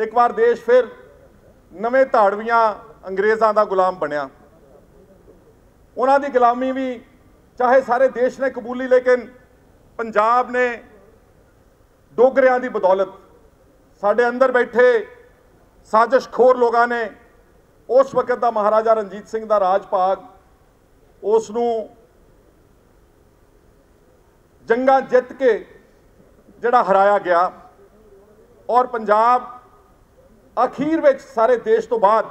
ਇੱਕ ਵਾਰ ਦੇਸ਼ ਫਿਰ ਨਵੇਂ ਧਾੜਵੀਆਂ ਅੰਗਰੇਜ਼ਾਂ ਦਾ ਗੁਲਾਮ ਬਣਿਆ। ਉਹਨਾਂ ਦੀ ਗੁਲਾਮੀ ਵੀ ਚਾਹੇ ਸਾਰੇ ਦੇਸ਼ ਨੇ ਕਬੂਲੀ, ਲੇਕਿਨ ਪੰਜਾਬ ਨੇ ਡੋਗਰਿਆਂ ਦੀ ਬਦੌਲਤ ਸਾਡੇ ਅੰਦਰ ਬੈਠੇ ਸਾਜ਼ਿਸ਼ਖੋਰ ਲੋਕਾਂ ਨੇ ਉਸ ਵਕਤ ਦਾ ਮਹਾਰਾਜਾ ਰਣਜੀਤ ਸਿੰਘ ਦਾ ਰਾਜ ਭਾਗ ਉਸ ਨੂੰ ਜੰਗਾਂ ਜਿੱਤ ਕੇ ਜਿਹੜਾ ਹਰਾਇਆ ਗਿਆ ਔਰ ਪੰਜਾਬ ਅਖੀਰ ਵਿੱਚ ਸਾਰੇ ਦੇਸ਼ ਤੋਂ ਬਾਅਦ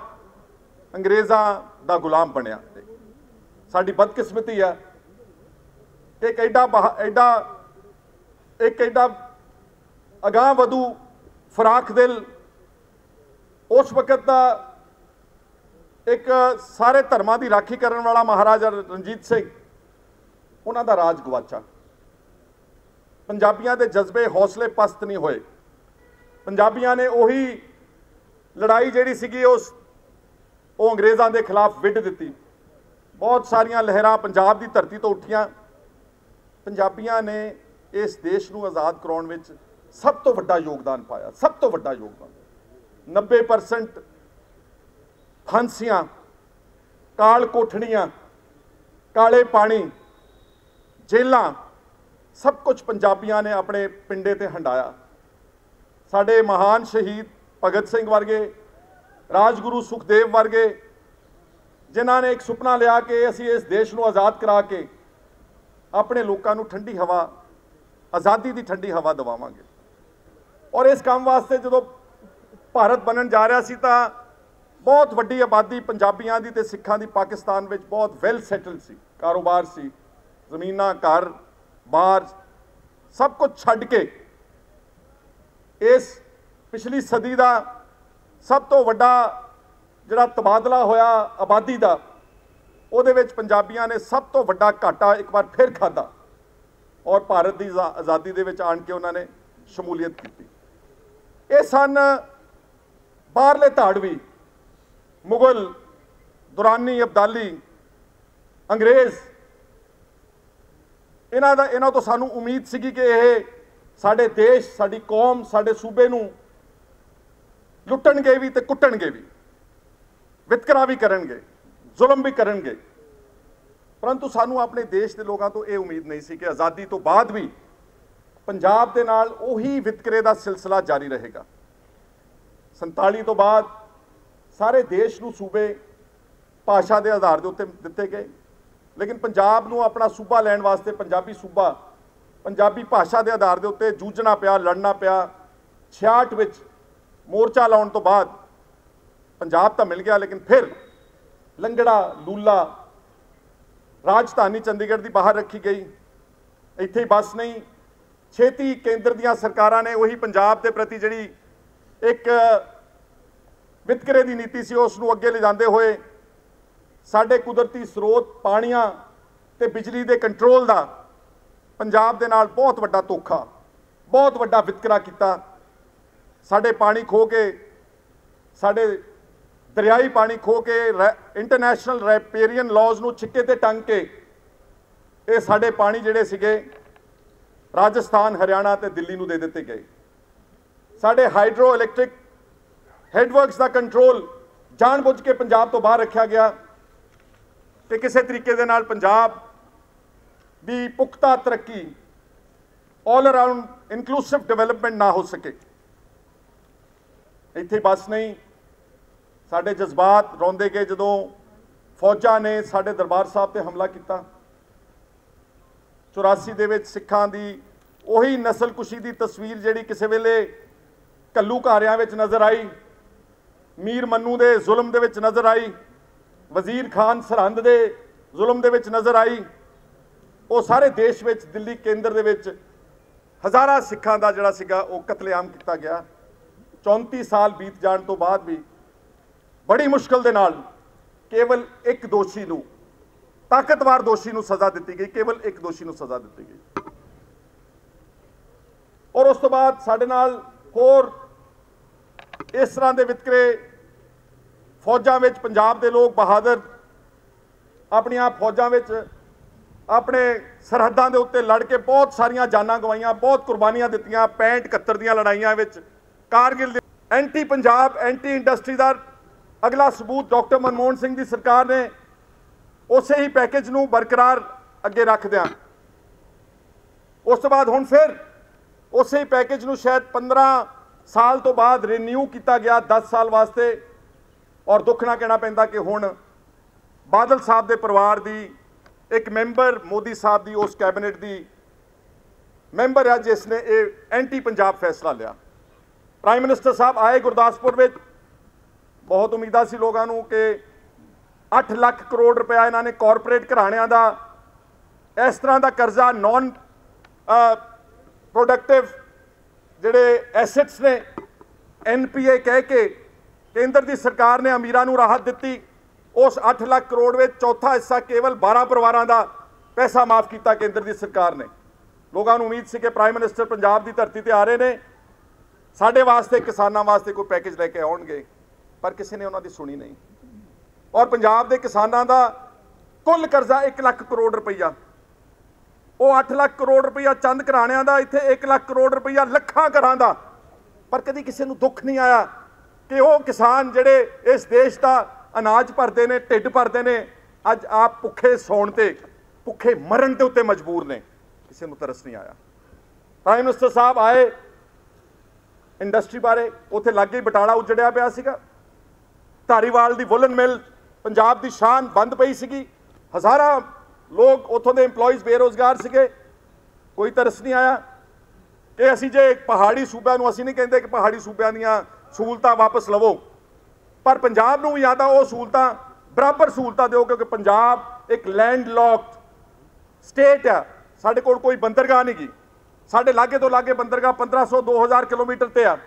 ਅੰਗਰੇਜ਼ਾਂ ਦਾ ਗੁਲਾਮ ਬਣਿਆ। ਸਾਡੀ ਬਦਕਿਸਮਤੀ ਆ। ਕਿ ਇੱਕ ਐਡਾ ਬਹਾ- ਐਡਾ, ਇੱਕ ਐਡਾ ਅਗਾਹ ਵਧੂ ਫਰਾਕ ਦਿਲ ਉਸ ਵਕਤ ਦਾ ਇੱਕ ਸਾਰੇ ਧਰਮਾਂ ਦੀ ਰਾਖੀ ਕਰਨ ਵਾਲਾ ਮਹਾਰਾਜਾ ਰਣਜੀਤ ਸਿੰਘ, ਉਹਨਾਂ ਦਾ ਰਾਜ ਗਵਾਚਾ। ਪੰਜਾਬੀਆਂ ਦੇ ਜਜ਼ਬੇ ਹੌਸਲੇ ਪਸਤ ਨਹੀਂ ਹੋਏ। ਪੰਜਾਬੀਆਂ ਨੇ ਉਹੀ ਲੜਾਈ ਜਿਹੜੀ ਸੀਗੀ ਉਸ ਉਹ ਅੰਗਰੇਜ਼ਾਂ ਦੇ ਖਿਲਾਫ ਵਿੱਢ ਦਿੱਤੀ। ਬਹੁਤ ਸਾਰੀਆਂ ਲਹਿਰਾਂ ਪੰਜਾਬ ਦੀ ਧਰਤੀ ਤੋਂ ਉੱਠੀਆਂ। ਪੰਜਾਬੀਆਂ ਨੇ ਇਸ ਦੇਸ਼ ਨੂੰ ਆਜ਼ਾਦ ਕਰਾਉਣ ਵਿੱਚ ਸਭ ਤੋਂ ਵੱਡਾ ਯੋਗਦਾਨ ਪਾਇਆ, ਸਭ ਤੋਂ ਵੱਡਾ ਯੋਗਦਾਨ। 90% ਫਾਂਸੀਆਂ, ਕਾਲ ਕੋਠੜੀਆਂ, ਕਾਲੇ ਪਾਣੀ, ਜੇਲਾਂ, ਸਭ ਕੁਝ ਪੰਜਾਬੀਆਂ ਨੇ ਆਪਣੇ ਪਿੰਡੇ ਤੇ ਹੰਡਾਇਆ। ਸਾਡੇ ਮਹਾਨ ਸ਼ਹੀਦ ਭਗਤ ਸਿੰਘ ਵਰਗੇ, ਰਾਜਗੁਰੂ ਸੁਖਦੇਵ ਵਰਗੇ, ਜਿਨ੍ਹਾਂ ਨੇ ਇੱਕ ਸੁਪਨਾ ਲਿਆ ਕਿ ਅਸੀਂ ਇਸ ਦੇਸ਼ ਨੂੰ ਆਜ਼ਾਦ ਕਰਾ ਕੇ ਆਪਣੇ ਲੋਕਾਂ ਨੂੰ ਠੰਡੀ ਹਵਾ, ਆਜ਼ਾਦੀ ਦੀ ਠੰਡੀ ਹਵਾ ਦਿਵਾਵਾਂਗੇ। ਔਰ ਇਸ ਕੰਮ ਵਾਸਤੇ ਜਦੋਂ ਭਾਰਤ ਬਣਨ ਜਾ ਰਿਹਾ ਸੀ ਤਾਂ ਬਹੁਤ ਵੱਡੀ ਆਬਾਦੀ ਪੰਜਾਬੀਆਂ ਦੀ ਤੇ ਸਿੱਖਾਂ ਦੀ ਪਾਕਿਸਤਾਨ ਵਿੱਚ ਬਹੁਤ ਵੈਲ ਸੈਟਲਡ ਸੀ। ਕਾਰੋਬਾਰ ਸੀ, ਜ਼ਮੀਨਾਂ, ਘਰ ਬਾਹਰ ਸਭ ਕੁਝ ਛੱਡ ਕੇ ਇਸ ਪਿਛਲੀ ਸਦੀ ਦਾ ਸਭ ਤੋਂ ਵੱਡਾ ਜਿਹੜਾ ਤਬਾਦਲਾ ਹੋਇਆ ਆਬਾਦੀ ਦਾ, ਉਹਦੇ ਵਿੱਚ ਪੰਜਾਬੀਆਂ ਨੇ ਸਭ ਤੋਂ ਵੱਡਾ ਘਾਟਾ ਇੱਕ ਵਾਰ ਫਿਰ ਖਾਦਾ ਔਰ ਭਾਰਤ ਦੀ ਆਜ਼ਾ- ਆਜ਼ਾਦੀ ਦੇ ਵਿੱਚ ਆਣ ਕੇ ਉਹਨਾਂ ਨੇ ਸ਼ਮੂਲੀਅਤ ਕੀਤੀ। ਇਹ ਸਨ ਬਾਹਰਲੇ ਧਾੜਵੀ, ਮੁਗਲ, ਦੁਰਾਨੀ, ਅਬਦਾਲੀ, ਅੰਗਰੇਜ਼। ਇਹਨਾਂ ਦਾ, ਇਹਨਾਂ ਤੋਂ ਸਾਨੂੰ ਉਮੀਦ ਸੀਗੀ ਕਿ ਇਹ ਸਾਡੇ ਦੇਸ਼, ਸਾਡੀ ਕੌਮ, ਸਾਡੇ ਸੂਬੇ ਨੂੰ ਲੁੱਟਣਗੇ ਵੀ ਤੇ ਕੁੱਟਣਗੇ ਵੀ। ਵਿਤਕਰਾ ਵੀ ਕਰਨਗੇ, ਜ਼ੁਲਮ ਵੀ ਕਰਨਗੇ। ਪਰੰਤੂ ਸਾਨੂੰ ਆਪਣੇ ਦੇਸ਼ ਦੇ ਲੋਕਾਂ ਤੋਂ ਇਹ ਉਮੀਦ ਨਹੀਂ ਸੀ ਕਿ ਆਜ਼ਾਦੀ ਤੋਂ ਬਾਅਦ ਵੀ ਪੰਜਾਬ ਦੇ ਨਾਲ ਉਹੀ ਵਿਤਕਰੇ ਦਾ ਸਿਲਸਿਲਾ ਜਾਰੀ ਰਹੇਗਾ। 47 ਤੋਂ ਬਾਅਦ ਸਾਰੇ ਦੇਸ਼ ਨੂੰ ਸੂਬੇ ਭਾਸ਼ਾ ਦੇ ਆਧਾਰ ਦੇ ਉੱਤੇ ਦਿੱਤੇ ਗਏ। ਲੇਕਿਨ ਪੰਜਾਬ ਨੂੰ ਆਪਣਾ ਸੂਬਾ ਲੈਣ ਵਾਸਤੇ ਪੰਜਾਬੀ ਸੂਬਾ, ਪੰਜਾਬੀ ਭਾਸ਼ਾ ਦੇ ਆਧਾਰ ਦੇ ਉੱਤੇ ਜੂਝਣਾ ਪਿਆ, ਲੜਨਾ ਪਿਆ 66 ਵਿੱਚ ਮੋਰਚਾ ਲਾਉਣ ਤੋਂ ਬਾਅਦ ਪੰਜਾਬ ਤਾਂ ਮਿਲ ਗਿਆ, ਲੇਕਿਨ ਫਿਰ ਲੰਗੜਾ, ਲੂਲਾ, ਰਾਜਧਾਨੀ ਚੰਡੀਗੜ੍ਹ ਦੀ ਬਾਹਰ ਰੱਖੀ ਗਈ। ਇੱਥੇ ਹੀ ਬਸ ਨਹੀਂ, ਛੇਤੀ ਕੇਂਦਰ ਦੀਆਂ ਸਰਕਾਰਾਂ ਨੇ ਉਹੀ ਪੰਜਾਬ ਦੇ ਪ੍ਰਤੀ ਜਿਹੜੀ ਇੱਕ ਵਿਤਕਰੇ ਦੀ ਨੀਤੀ ਸੀ, ਉਸ ਨੂੰ ਅੱਗੇ ਲਿਜਾਂਦੇ ਹੋਏ ਸਾਡੇ ਕੁਦਰਤੀ ਸਰੋਤ ਪਾਣੀਆਂ ਤੇ ਬਿਜਲੀ ਦੇ ਕੰਟਰੋਲ ਦਾ ਪੰਜਾਬ ਦੇ ਨਾਲ ਬਹੁਤ ਵੱਡਾ ਧੋਖਾ, ਬਹੁਤ ਵੱਡਾ ਵਿਤਕਰਾ ਕੀਤਾ। ਸਾਡੇ ਪਾਣੀ ਖੋ ਕੇ, ਸਾਡੇ ਦਰਿਆਈ ਪਾਣੀ ਖੋ ਕੇ ਇੰਟਰਨੈਸ਼ਨਲ ਰੈਪੇਰੀਅਨ ਲਾਜ਼ ਨੂੰ ਛਿੱਕੇ ਤੇ ਟੰਗ ਕੇ, ਇਹ ਸਾਡੇ ਪਾਣੀ ਜਿਹੜੇ ਸੀਗੇ, ਰਾਜਸਥਾਨ, ਹਰਿਆਣਾ ਤੇ ਦਿੱਲੀ ਨੂੰ ਦੇ ਦਿੱਤੇ ਗਏ। ਸਾਡੇ ਹਾਈਡਰੋ ਇਲੈਕਟ੍ਰਿਕ ਹੈਡਵਰਕਸ ਦਾ ਕੰਟਰੋਲ ਜਾਣਬੁੱਝ ਕੇ ਪੰਜਾਬ ਤੋਂ ਬਾਹਰ ਰੱਖਿਆ ਗਿਆ ਤੇ ਕਿਸੇ ਤਰੀਕੇ ਦੇ ਨਾਲ ਪੰਜਾਬ ਦੀ ਪੁਖਤਾ ਤਰੱਕੀ ਆਲ ਅਰਾਊਂਡ ਇਨਕਲੂਸਿਵ ਡਿਵੈਲਪਮੈਂਟ ਨਾ ਹੋ ਸਕੇ। ਇੱਥੇ ਬਸ ਨਹੀਂ। ਸਾਡੇ ਜਜ਼ਬਾਤ ਰੋਂਦੇ ਗਏ ਜਦੋਂ ਫੌਜਾਂ ਨੇ ਸਾਡੇ ਦਰਬਾਰ ਸਾਹਿਬ ਤੇ ਹਮਲਾ ਕੀਤਾ 84 ਦੇ ਵਿੱਚ ਸਿੱਖਾਂ ਦੀ ਉਹੀ ਨਸਲਕੁਸ਼ੀ ਦੀ ਤਸਵੀਰ ਜਿਹੜੀ ਕਿਸੇ ਵੇਲੇ ਕੱਲੂ ਘਾਰਿਆਂ ਵਿੱਚ ਨਜ਼ਰ ਆਈ, ਮੀਰ ਮੰਨੂ ਦੇ ਜ਼ੁਲਮ ਦੇ ਵਿੱਚ ਨਜ਼ਰ ਆਈ, ਵਜ਼ੀਰ ਖਾਨ ਸਰਹੰਦ ਦੇ ਜ਼ੁਲਮ ਦੇ ਵਿੱਚ ਨਜ਼ਰ ਆਈ, ਉਹ ਸਾਰੇ ਦੇਸ਼ ਵਿੱਚ, ਦਿੱਲੀ ਕੇਂਦਰ ਦੇ ਵਿੱਚ ਹਜ਼ਾਰਾਂ ਸਿੱਖਾਂ ਦਾ ਜਿਹੜਾ ਸੀਗਾ ਉਹ ਕਤਲੇਆਮ ਕੀਤਾ ਗਿਆ। 34 ਸਾਲ ਬੀਤ ਜਾਣ ਤੋਂ ਬਾਅਦ ਵੀ ਬੜੀ ਮੁਸ਼ਕਲ ਦੇ ਨਾਲ ਕੇਵਲ ਇੱਕ ਦੋਸ਼ੀ ਨੂੰ, ਤਾਕਤਵਰ ਦੋਸ਼ੀ ਨੂੰ ਸਜ਼ਾ ਦਿੱਤੀ ਗਈ, ਕੇਵਲ ਇੱਕ ਦੋਸ਼ੀ ਨੂੰ ਸਜ਼ਾ ਦਿੱਤੀ ਗਈ। ਔਰ ਉਸ ਤੋਂ ਬਾਅਦ ਸਾਡੇ ਨਾਲ ਹੋਰ ਇਸ ਤਰ੍ਹਾਂ ਦੇ ਵਿਤਕਰੇ ਫੌਜਾਂ ਵਿੱਚ ਪੰਜਾਬ ਦੇ ਲੋਕ ਬਹਾਦਰ ਆਪਣੀਆਂ ਫੌਜਾਂ ਵਿੱਚ ਆਪਣੇ ਸਰਹੱਦਾਂ ਦੇ ਉੱਤੇ ਲੜ ਕੇ ਬਹੁਤ ਸਾਰੀਆਂ ਜਾਨਾਂ ਗਵਾਈਆਂ, ਬਹੁਤ ਕੁਰਬਾਨੀਆਂ ਦਿੱਤੀਆਂ 65 71 ਦੀਆਂ ਲੜਾਈਆਂ ਵਿੱਚ ਕਾਰਗਿਲ ਦੇ ਐਂਟੀ ਪੰਜਾਬ, ਐਂਟੀ ਇੰਡਸਟਰੀ ਦਾ ਅਗਲਾ ਸਬੂਤ ਡਾਕਟਰ ਮਨਮੋਹਨ ਸਿੰਘ ਦੀ ਸਰਕਾਰ ਨੇ ਉਸੇ ਹੀ ਪੈਕੇਜ ਨੂੰ ਬਰਕਰਾਰ ਅੱਗੇ ਰੱਖਦਿਆਂ ਉਸ ਤੋਂ ਬਾਅਦ ਹੁਣ ਫਿਰ ਉਸੇ ਹੀ ਪੈਕੇਜ ਨੂੰ ਸ਼ਾਇਦ 15 ਸਾਲ ਤੋਂ ਬਾਅਦ ਰੀਨਿਊ ਕੀਤਾ ਗਿਆ 10 ਸਾਲ ਵਾਸਤੇ। ਔਰ ਦੁੱਖ ਨਾ ਕਹਿਣਾ ਪੈਂਦਾ ਕਿ ਹੁਣ ਬਾਦਲ ਸਾਹਿਬ ਦੇ ਪਰਿਵਾਰ ਦੀ ਇੱਕ ਮੈਂਬਰ ਮੋਦੀ ਸਾਹਿਬ ਦੀ ਉਸ ਕੈਬਨਿਟ ਦੀ ਮੈਂਬਰ ਹੈ ਜਿਸ ਨੇ ਇਹ ਐਂਟੀ ਪੰਜਾਬ ਫੈਸਲਾ ਲਿਆ। ਪ੍ਰਾਈਮ ਮਿਨਿਸਟਰ ਸਾਹਿਬ ਆਏ ਗੁਰਦਾਸਪੁਰ ਵਿੱਚ। ਬਹੁਤ ਉਮੀਦਾਂ ਸੀ ਲੋਕਾਂ ਨੂੰ ਕਿ 8 ਲੱਖ ਕਰੋੜ ਰੁਪਇਆ ਇਹਨਾਂ ਨੇ ਕਾਰਪੋਰੇਟ ਘਰਾਣਿਆਂ ਦਾ, ਇਸ ਤਰ੍ਹਾਂ ਦਾ ਕਰਜ਼ਾ ਨਾਨ ਪ੍ਰੋਡਕਟਿਵ ਜਿਹੜੇ ਐਸੈਟਸ ਨੇ ਐਨਪੀਏ ਕਹਿ ਕੇ ਕੇਂਦਰ ਦੀ ਸਰਕਾਰ ਨੇ ਅਮੀਰਾਂ ਨੂੰ ਰਾਹਤ ਦਿੱਤੀ। ਉਸ 8 ਲੱਖ ਕਰੋੜ ਵਿੱਚ ਚੌਥਾ ਹਿੱਸਾ ਕੇਵਲ 12 ਪਰਿਵਾਰਾਂ ਦਾ ਪੈਸਾ ਮਾਫ ਕੀਤਾ ਕੇਂਦਰ ਦੀ ਸਰਕਾਰ ਨੇ। ਲੋਕਾਂ ਨੂੰ ਉਮੀਦ ਸੀ ਕਿ ਪ੍ਰਾਈਮ ਮਿਨਿਸਟਰ ਪੰਜਾਬ ਦੀ ਧਰਤੀ ਤੇ ਆ ਰਹੇ ਨੇ। ਸਾਡੇ ਵਾਸਤੇ, ਕਿਸਾਨਾਂ ਵਾਸਤੇ ਕੋਈ ਪੈਕੇਜ ਲੈ ਕੇ ਆਉਣਗੇ, ਪਰ ਕਿਸੇ ਨੇ ਉਹਨਾਂ ਦੀ ਸੁਣੀ ਨਹੀਂ। ਔਰ ਪੰਜਾਬ ਦੇ ਕਿਸਾਨਾਂ ਦਾ ਕੁੱਲ ਕਰਜ਼ਾ 1 ਲੱਖ ਕਰੋੜ ਰੁਪਈਆ। ਉਹ 8 ਲੱਖ ਕਰੋੜ ਰੁਪਈਆ ਚੰਦ ਘਰਾਣਿਆਂ ਦਾ, ਇੱਥੇ 1 ਲੱਖ ਕਰੋੜ ਰੁਪਈਆ ਲੱਖਾਂ ਘਰਾਂ ਦਾ। ਪਰ ਕਦੀ ਕਿਸੇ ਨੂੰ ਦੁੱਖ ਨਹੀਂ ਆਇਆ ਕਿ ਉਹ ਕਿਸਾਨ ਜਿਹੜੇ ਇਸ ਦੇਸ਼ ਦਾ ਅਨਾਜ ਭਰਦੇ ਨੇ, ਢਿੱਡ ਭਰਦੇ ਨੇ, ਅੱਜ ਆਪ ਭੁੱਖੇ ਸੌਣ ਤੇ, ਭੁੱਖੇ ਮਰਨ ਦੇ ਉੱਤੇ ਮਜਬੂਰ ਨੇ। ਕਿਸੇ ਨੂੰ ਤਰਸ ਨਹੀਂ ਆਇਆ। ਪ੍ਰਾਈਮ ਮਿਨਿਸਟਰ ਸਾਹਿਬ ਆਏ ਇੰਡਸਟਰੀ ਬਾਰੇ ਉੱਥੇ ਲੱਗੇ ਹੀ ਬਟਾਲਾ ਉਜੜਿਆ ਪਿਆ ਸੀਗਾ। ਧਾਰੀਵਾਲ ਦੀ ਵੁਲਨ ਮਿਲ ਪੰਜਾਬ ਦੀ ਸ਼ਾਨ ਬੰਦ ਪਈ ਸੀਗੀ। ਹਜ਼ਾਰਾਂ ਲੋਕ ਉੱਥੋਂ ਦੇ EMPLOYEES ਬੇਰੋਜ਼ਗਾਰ ਸੀਗੇ। ਕੋਈ ਤਰਸ ਨਹੀਂ ਆਇਆ। ਕਿ ਅਸੀਂ ਜੇ ਪਹਾੜੀ ਸੂਬਿਆਂ ਨੂੰ, ਅਸੀਂ ਨਹੀਂ ਕਹਿੰਦੇ ਕਿ ਪਹਾੜੀ ਸੂਬਿਆਂ ਦੀਆਂ ਸਹੂਲਤਾਂ ਵਾਪਸ ਲਵੋ। ਪਰ ਪੰਜਾਬ ਨੂੰ ਵੀ ਜਾਂ ਤਾਂ ਉਹ ਸਹੂਲਤਾਂ, ਬਰਾਬਰ ਸਹੂਲਤਾਂ ਦਿਓ ਕਿਉਂਕਿ ਪੰਜਾਬ ਇੱਕ ਲੈਂਡ ਲੌਕਡ ਸਟੇਟ ਆ। ਸਾਡੇ ਕੋਲ ਕੋਈ ਬੰਦਰਗਾਹ ਨਹੀਂ ਗਈ ਸਾਡੇ ਲਾਗੇ ਤੋਂ ਲਾਗੇ ਬੰਦਰਗਾਹ 1500 2000 ਕਿਲੋਮੀਟਰ ਤੇ ਆ।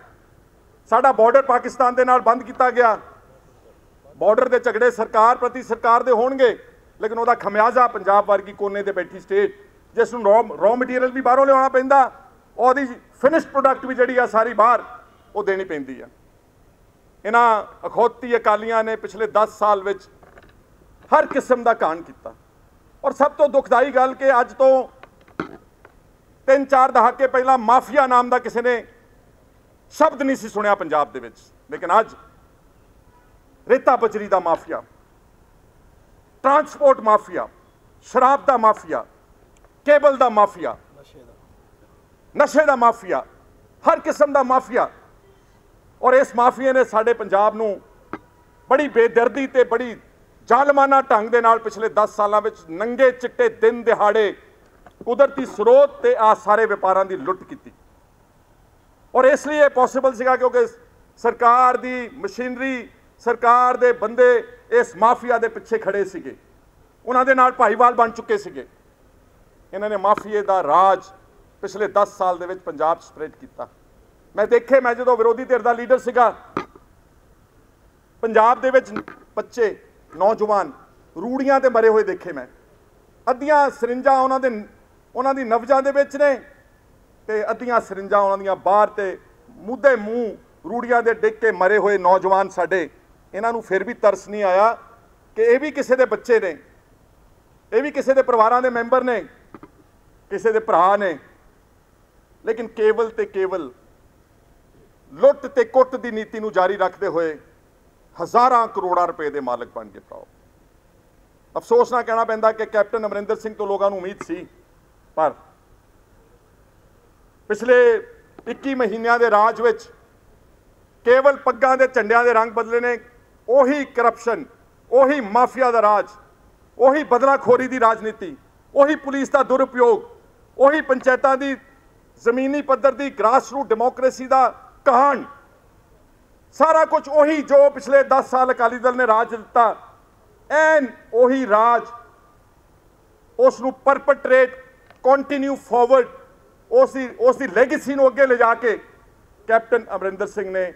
ਸਾਡਾ ਬਾਰਡਰ ਪਾਕਿਸਤਾਨ ਦੇ ਨਾਲ ਬੰਦ ਕੀਤਾ ਗਿਆ। ਬਾਰਡਰ ਦੇ ਝਗੜੇ ਸਰਕਾਰ ਪ੍ਰਤੀ ਸਰਕਾਰ ਦੇ ਹੋਣਗੇ, ਲੇਕਿਨ ਉਹਦਾ ਖਮਿਆਜ਼ਾ ਪੰਜਾਬ ਵਰਗੀ ਕੋਨੇ ਤੇ ਬੈਠੀ ਸਟੇਟ ਜਿਸ ਨੂੰ ਰॉ ਮਟੀਰੀਅਲ ਵੀ ਬਾਹਰੋਂ ਲਿਆਉਣਾ ਪੈਂਦਾ, ਉਹਦੀ ਫਿਨਿਸ਼ ਪ੍ਰੋਡਕਟ ਵੀ ਜਿਹੜੀ ਆ ਸਾਰੀ ਬਾਹਰ, ਉਹ ਦੇਣੀ ਪੈਂਦੀ ਆ। ਇਹਨਾਂ ਅਖੌਤੀ ਅਕਾਲੀਆਂ ਨੇ ਪਿਛਲੇ 10 ਸਾਲ ਵਿੱਚ ਹਰ ਕਿਸਮ ਦਾ ਕਾਂਡ ਕੀਤਾ। ਔਰ ਸਭ ਤੋਂ ਦੁਖਦਾਈ ਗੱਲ ਕਿ ਅੱਜ ਤੋਂ ਤਿੰਨ ਚਾਰ ਦਹਾਕੇ ਪਹਿਲਾਂ ਮਾਫੀਆ ਨਾਮ ਦਾ ਕਿਸੇ ਨੇ ਸ਼ਬਦ ਨਹੀਂ ਸੀ ਸੁਣਿਆ ਪੰਜਾਬ ਦੇ ਵਿੱਚ। ਲੇਕਿਨ ਅੱਜ ਰੇਤਾ ਬਜਰੀ ਦਾ ਮਾਫੀਆ, ਟਰਾਂਸਪੋਰਟ ਮਾਫੀਆ, ਸ਼ਰਾਬ ਦਾ ਮਾਫੀਆ, ਕੇਬਲ ਦਾ ਮਾਫੀਆ, ਨਸ਼ੇ ਦਾ ਮਾਫੀਆ, ਹਰ ਕਿਸਮ ਦਾ ਮਾਫੀਆ। ਔਰ ਇਸ ਮਾਫੀਏ ਨੇ ਸਾਡੇ ਪੰਜਾਬ ਨੂੰ ਬੜੀ ਬੇਦਰਦੀ ਤੇ ਬੜੀ ਜ਼ਾਲਮਾਨਾ ਢੰਗ ਦੇ ਨਾਲ ਪਿਛਲੇ 10 ਸਾਲਾਂ ਵਿੱਚ ਨੰਗੇ ਚਿੱਟੇ ਦਿਨ ਦਿਹਾੜੇ ਕੁਦਰਤੀ ਸਰੋਤ ਤੇ ਆ ਸਾਰੇ ਵਪਾਰਾਂ ਦੀ ਲੁੱਟ ਕੀਤੀ। ਔਰ ਇਸ ਲਈ ਇਹ ਪੋਸੀਬਲ ਸੀਗਾ ਕਿਉਂਕਿ ਸਰਕਾਰ ਦੀ ਮਸ਼ੀਨਰੀ, ਸਰਕਾਰ ਦੇ ਬੰਦੇ ਇਸ ਮਾਫੀਆ ਦੇ ਪਿੱਛੇ ਖੜੇ ਸੀਗੇ। ਉਹਨਾਂ ਦੇ ਨਾਲ ਭਾਈਵਾਲ ਬਣ ਚੁੱਕੇ ਸੀਗੇ। ਇਹਨਾਂ ਨੇ ਮਾਫੀਏ ਦਾ ਰਾਜ ਪਿਛਲੇ 10 ਸਾਲ ਦੇ ਵਿੱਚ ਪੰਜਾਬ 'ਚ ਸਪਰੈਡ ਕੀਤਾ। ਮੈਂ ਦੇਖੇ, ਮੈਂ ਜਦੋਂ ਵਿਰੋਧੀ ਧਿਰ ਦਾ ਲੀਡਰ ਸੀਗਾ, ਪੰਜਾਬ ਦੇ ਵਿੱਚ ਬੱਚੇ, ਨੌਜਵਾਨ ਰੂੜੀਆਂ ਤੇ ਮਰੇ ਹੋਏ ਦੇਖੇ ਮੈਂ। ਅੱਧੀਆਂ ਸਰਿੰਜਾਂ ਉਹਨਾਂ ਦੇ ਉਹਨਾਂ ਦੀ ਨਵਜਾਂ ਦੇ ਵਿੱਚ ਨੇ ਤੇ ਅੱਧੀਆਂ ਸਰਿੰਜਾਂ ਉਹਨਾਂ ਦੀਆਂ ਬਾਹਰ ਤੇ ਮੁੱਦੇ ਮੂੰਹ ਰੂੜੀਆਂ ਦੇ ਡਿੱਗ ਕੇ ਮਰੇ ਹੋਏ ਨੌਜਵਾਨ ਸਾਡੇ। ਇਹਨਾਂ ਨੂੰ ਫਿਰ ਵੀ ਤਰਸ ਨਹੀਂ ਆਇਆ ਕਿ ਇਹ ਵੀ ਕਿਸੇ ਦੇ ਬੱਚੇ ਨੇ, ਇਹ ਵੀ ਕਿਸੇ ਦੇ ਪਰਿਵਾਰਾਂ ਦੇ ਮੈਂਬਰ ਨੇ, ਕਿਸੇ ਦੇ ਭਰਾ ਨੇ। ਲੇਕਿਨ ਕੇਵਲ ਤੇ ਕੇਵਲ ਲੁੱਟ ਤੇ ਕੁੱਟ ਦੀ ਨੀਤੀ ਨੂੰ ਜਾਰੀ ਰੱਖਦੇ ਹੋਏ ਹਜ਼ਾਰਾਂ ਕਰੋੜਾਂ ਰੁਪਏ ਦੇ ਮਾਲਕ ਬਣ ਗਏ ਭਰਾਓ। ਅਫਸੋਸ ਨਾਲ ਕਹਿਣਾ ਪੈਂਦਾ ਕਿ ਕੈਪਟਨ ਅਮਰਿੰਦਰ ਸਿੰਘ ਤੋਂ ਲੋਕਾਂ ਨੂੰ ਉਮੀਦ ਸੀ ਪਰ ਪਿਛਲੇ 21 ਮਹੀਨਿਆਂ ਦੇ ਰਾਜ ਵਿੱਚ ਕੇਵਲ ਪੱਗਾਂ ਦੇ ਝੰਡਿਆਂ ਦੇ ਰੰਗ ਬਦਲੇ ਨੇ, ਉਹੀ ਕਰਪਸ਼ਨ ਉਹੀ ਮਾਫੀਆ ਦਾ ਰਾਜ, ਉਹੀ ਬਦਲਾਖੋਰੀ ਦੀ ਰਾਜਨੀਤੀ, ਉਹੀ ਪੁਲਿਸ ਦਾ ਦੁਰਉਪਯੋਗ, ਉਹੀ ਪੰਚਾਇਤਾਂ ਦੀ ਜ਼ਮੀਨੀ ਪੱਧਰ ਦੀ ਗ੍ਰਾਸਰੂਟ ਡੈਮੋਕ੍ਰੇਸੀ ਦਾ ਕਹਾਣ, ਸਾਰਾ ਕੁਝ ਉਹੀ ਜੋ ਪਿਛਲੇ 10 ਸਾਲ ਅਕਾਲੀ ਦਲ ਨੇ ਰਾਜ ਦਿੱਤਾ, ਐਨ ਉਹੀ ਰਾਜ ਉਸ ਨੂੰ ਪਰਪਟਰੇਟ ਕੰਟੀਨਿਊ ਫਾਰਵਰਡ ਉਸ ਦੀ ਉਸ ਦੀ ਲੈਗੇਸੀ ਨੂੰ ਅੱਗੇ ਲਿਜਾ ਕੇ ਕੈਪਟਨ ਅਮਰਿੰਦਰ ਸਿੰਘ ਨੇ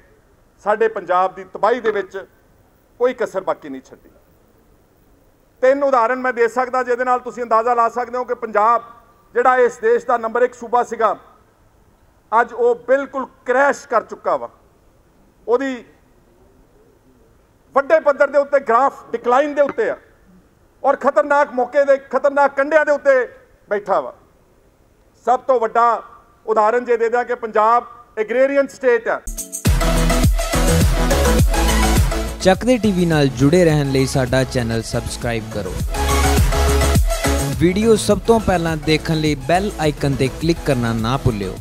ਸਾਡੇ ਪੰਜਾਬ ਦੀ ਤਬਾਹੀ ਦੇ ਵਿੱਚ ਕੋਈ ਕਸਰ ਬਾਕੀ ਨਹੀਂ ਛੱਡੀ। ਤਿੰਨ ਉਦਾਹਰਣ ਮੈਂ ਦੇ ਸਕਦਾ ਜਿਹਦੇ ਨਾਲ ਤੁਸੀਂ ਅੰਦਾਜ਼ਾ ਲਾ ਸਕਦੇ ਹੋ ਕਿ ਪੰਜਾਬ, ਜਿਹੜਾ ਇਸ ਦੇਸ਼ ਦਾ ਨੰਬਰ 1 ਸੂਬਾ ਸੀਗਾ, ਅੱਜ ਉਹ ਬਿਲਕੁਲ ਕ੍ਰੈਸ਼ ਕਰ ਚੁੱਕਾ ਵਾ। ਉਹਦੀ ਵੱਡੇ ਪੱਧਰ ਦੇ ਉੱਤੇ ਗ੍ਰਾਫ ਡਿਕਲਾਈਨ ਦੇ ਉੱਤੇ ਆ। ਔਰ ਖਤਰਨਾਕ ਮੌਕੇ ਦੇ ਖਤਰਨਾਕ ਕੰਡਿਆਂ ਦੇ ਉੱਤੇ ਬੈਠਾ ਵਾ। ਸਭ ਤੋਂ ਵੱਡਾ ਉਦਾਹਰਨ ਜੇ ਦੇ ਦਿਆਂ ਕਿ ਪੰਜਾਬ ਐਗਰੀਰੀਅਨ ਸਟੇਟ ਹੈ। ਚੱਕਦੇ ਟੀਵੀ ਨਾਲ ਜੁੜੇ ਰਹਿਣ ਲਈ ਸਾਡਾ ਚੈਨਲ ਸਬਸਕ੍ਰਾਈਬ ਕਰੋ। ਵੀਡੀਓ ਸਭ ਤੋਂ ਪਹਿਲਾਂ ਦੇਖਣ ਲਈ ਬੈਲ ਆਈਕਨ ਤੇ ਕਲਿੱਕ ਕਰਨਾ ਨਾ ਭੁੱਲਿਓ।